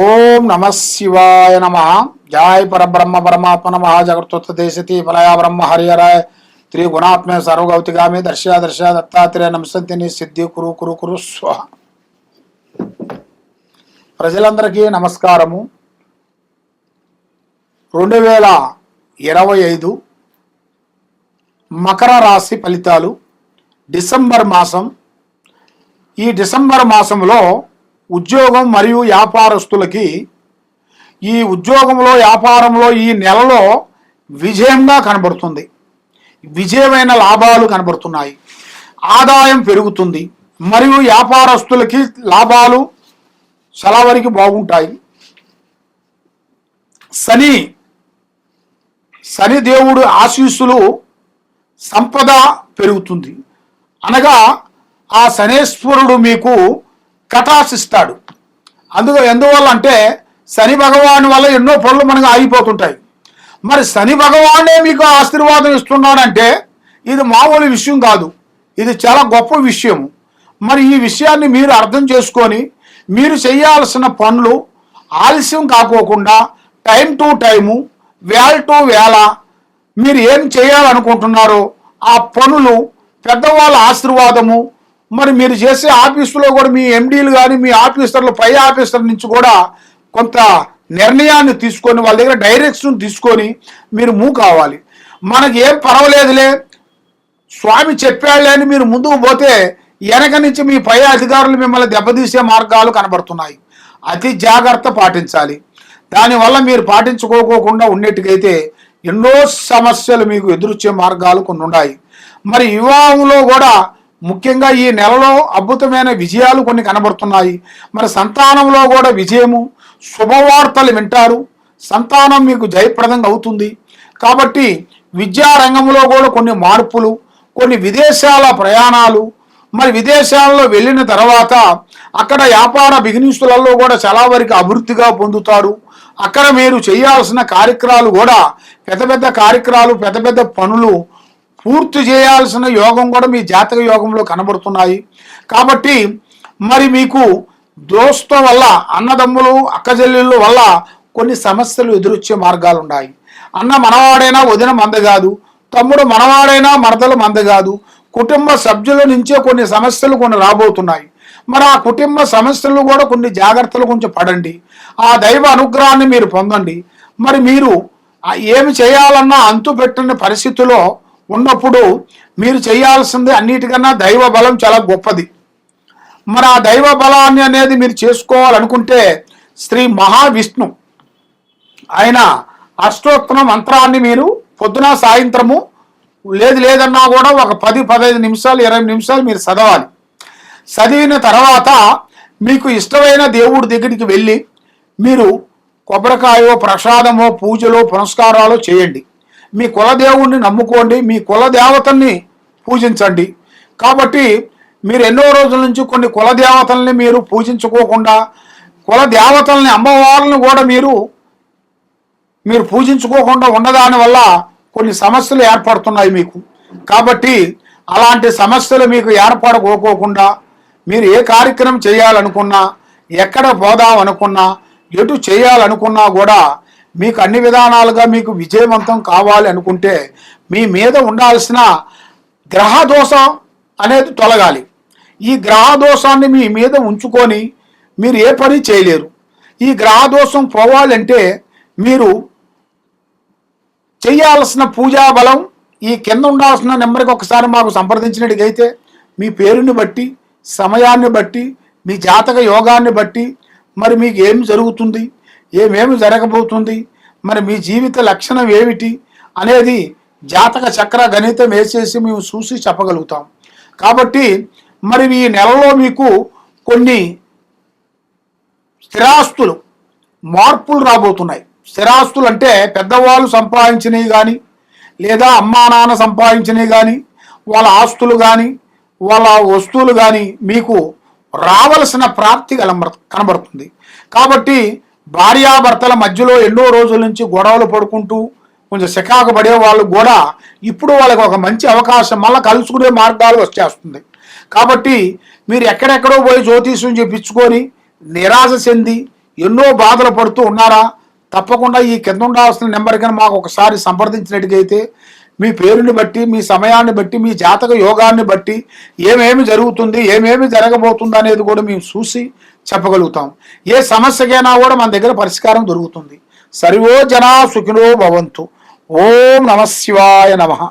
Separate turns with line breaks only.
ఓం నమ శివాయ నమ. జాయ్ పరబ్రహ్మ పరమాత్మ నమ. జగత్తుత్త దేశతి ఫలయా బ్రహ్మ హరియరాయ త్రి గుణాత్మే సర్వగౌతిగామి దర్శ దర్శ దత్తాత్రేయ నమసంతిని సిద్ధి కురు కురు కురు. స్వ ప్రజలందరికీ నమస్కారము. రెండు వేల ఇరవై ఐదు మకర రాశి ఫలితాలు డిసెంబర్ మాసం. ఈ డిసెంబర్ మాసంలో ఉద్యోగం మరియు వ్యాపారస్తులకి ఈ ఉద్యోగంలో వ్యాపారంలో ఈ నెలలో విజయంగా కనబడుతుంది. విజయమైన లాభాలు కనబడుతున్నాయి. ఆదాయం పెరుగుతుంది. మరియు వ్యాపారస్తులకి లాభాలు చాలా వరకు బాగుంటాయి. శని శని దేవుడు ఆశీస్సులు సంపద పెరుగుతుంది. అనగా ఆ శనేశ్వరుడు మీకు కటాసిస్తాడు అందుకు ఎందువల్ల అంటే శని భగవాన్ వల్ల ఎన్నో పనులు మనకు ఆగిపోతుంటాయి. మరి శని భగవానే మీకు ఆశీర్వాదం ఇస్తున్నాడంటే ఇది మామూలు విషయం కాదు. ఇది చాలా గొప్ప విషయం మరి ఈ విషయాన్ని మీరు అర్థం చేసుకొని మీరు చేయాల్సిన పనులు ఆలస్యం కాకోకుండా టైం టు టైము వేళ టు వేళ మీరు ఏం చేయాలనుకుంటున్నారో ఆ పనులు పెద్దవాళ్ళ ఆశీర్వాదము మరి మీరు చేసే ఆఫీసులో కూడా మీ ఎండీలు కానీ మీ ఆఫీసర్లు పై ఆఫీసర్ నుంచి కూడా కొంత నిర్ణయాన్ని తీసుకొని వాళ్ళ దగ్గర డైరెక్షన్ తీసుకొని మీరు మూవ్ కావాలి. మనకి ఏం పర్వాలేదులే. స్వామి చెప్పాడులే అని మీరు ముందుకు పోతే వెనక నుంచి మీ పై అధికారులు మిమ్మల్ని దెబ్బతీసే మార్గాలు కనబడుతున్నాయి. అతి జాగ్రత్త పాటించాలి. దానివల్ల మీరు పాటించుకోకోకుండా ఉండేట్టుకైతే ఎన్నో సమస్యలు మీకు ఎదురొచ్చే మార్గాలు కొన్ని ఉన్నాయి మరి వివాహంలో కూడా ముఖ్యంగా ఈ నెలలో అద్భుతమైన విజయాలు కొన్ని కనబడుతున్నాయి. మరి సంతానంలో కూడా విజయము శుభవార్తలు వింటారు. సంతానం మీకు జయప్రదంగా అవుతుంది. కాబట్టి విద్యారంగంలో కూడా కొన్ని మార్పులు కొన్ని విదేశాల ప్రయాణాలు మరి విదేశాల్లో వెళ్ళిన తర్వాత అక్కడ వ్యాపార బిజినెస్లలో కూడా చాలా వరకు అభివృద్ధిగా పొందుతారు. అక్కడ మీరు చేయాల్సిన కార్యక్రమాలు కూడా పెద్ద పెద్ద కార్యక్రమాలు పెద్ద పెద్ద పనులు పూర్తి చేయాల్సిన యోగం కూడా మీ జాతక యోగంలో కనబడుతున్నాయి. కాబట్టి మరి మీకు దోస్తం వల్ల అన్నదమ్ములు అక్కజల్లుల వల్ల కొన్ని సమస్యలు ఎదురొచ్చే మార్గాలు ఉన్నాయి అన్న మనవాడైనా వదిన మంద కాదు తమ్ముడు మనవాడైనా మరదలు మంద కాదు కుటుంబ సభ్యుల నుంచే కొన్ని సమస్యలు కొన్ని రాబోతున్నాయి. మరి ఆ కుటుంబ సమస్యలు కూడా కొన్ని జాగ్రత్తలు కొంచెం పడండి. ఆ దైవ అనుగ్రహాన్ని మీరు పొందండి. మరి మీరు ఏమి చేయాలన్నా అంతు పెట్టని పరిస్థితిలో ఉన్నప్పుడు మీరు చేయాల్సింది అన్నిటికన్నా దైవ బలం చాలా గొప్పది. మరి ఆ దైవ బలాన్ని అనేది మీరు చేసుకోవాలనుకుంటే శ్రీ మహావిష్ణు ఆయన అష్టోత్తర మంత్రాన్ని మీరు పొద్దున సాయంత్రము లేదు లేదన్నా కూడా ఒక పది పదహైదు నిమిషాలు ఇరవై నిమిషాలు మీరు చదవాలి. చదివిన తర్వాత మీకు ఇష్టమైన దేవుడి దగ్గరికి వెళ్ళి మీరు కొబ్బరికాయో ప్రసాదమో పూజలో పునస్కారాలు చేయండి. మీ కులదేవుణ్ణి నమ్ముకోండి మీ కులదేవతల్ని పూజించండి. కాబట్టి మీరు ఎన్నో రోజుల నుంచి కొన్ని కులదేవతల్ని మీరు పూజించుకోకుండా కులదేవతల్ని అమ్మవారిని కూడా మీరు మీరు పూజించుకోకుండా ఉండదాని వల్ల కొన్ని సమస్యలు ఏర్పడుతున్నాయి మీకు. కాబట్టి అలాంటి సమస్యలు మీకు ఏర్పడకోకోకుండా మీరు ఏ కార్యక్రమం చేయాలనుకున్నా ఎక్కడ పోదాం అనుకున్నా ఎటు చేయాలనుకున్నా కూడా మీకు అన్ని విధానాలుగా మీకు విజయవంతం కావాలి అనుకుంటే మీ మీద ఉండాల్సిన గ్రహ దోషం అనేది తొలగాలి. ఈ గ్రహ దోషాన్ని మీ మీద ఉంచుకొని మీరు ఏ పని చేయలేరు. ఈ గ్రహ దోషం పోవాలంటే మీరు చేయాల్సిన పూజా బలం ఈ కింద ఉండాల్సిన నెంబర్కి ఒకసారి మాకు సంప్రదించినట్టుగైతే మీ పేరుని బట్టి సమయాన్ని బట్టి మీ జాతక యోగాన్ని బట్టి మరి మీకు ఏం జరుగుతుంది? ఏమేమి జరగబోతుంది? మరి మీ జీవిత లక్షణం ఏమిటి? అనేది జాతక చక్ర గణితం వేసేసి మేము చూసి చెప్పగలుగుతాం. కాబట్టి మరి ఈ నెలలో మీకు కొన్ని స్థిరాస్తులు మార్పులు రాబోతున్నాయి. స్థిరాస్తులు అంటే పెద్దవాళ్ళు సంపాదించినవి కానీ లేదా అమ్మా నాన్న సంపాదించినవి కానీ వాళ్ళ ఆస్తులు కానీ వాళ్ళ వస్తువులు కానీ మీకు రావలసిన ప్రాప్తి కనబడుతుంది. కాబట్టి భార్యాభర్తల మధ్యలో ఎన్నో రోజుల నుంచి గొడవలు పడుకుంటూ కొంచెం సికాకు పడే వాళ్ళు కూడా ఇప్పుడు వాళ్ళకి ఒక మంచి అవకాశం మళ్ళీ కలుసుకునే మార్గాలు వచ్చేస్తుంది. కాబట్టి మీరు ఎక్కడెక్కడో పోయి జ్యోతిష్యం చెప్పించుకొని నిరాశ చెంది ఎన్నో బాధలు పడుతూ ఉన్నారా? తప్పకుండా ఈ కింద ఉండాల్సిన నెంబర్ కానీ మాకు ఒకసారి సంప్రదించినట్టుగైతే మీ పేరుని బట్టి మీ సమయాన్ని బట్టి మీ జాతక యోగాన్ని బట్టి ఏమేమి జరుగుతుంది ఏమేమి జరగబోతుంది అనేది కూడా మేము చూసి చెప్పగలుగుతాం. ఏ సమస్యకైనా కూడా మన దగ్గర పరిష్కారం దొరుకుతుంది. సర్వో జనా సుఖినో భవంతు. ఓం నమ శివాయ నమః.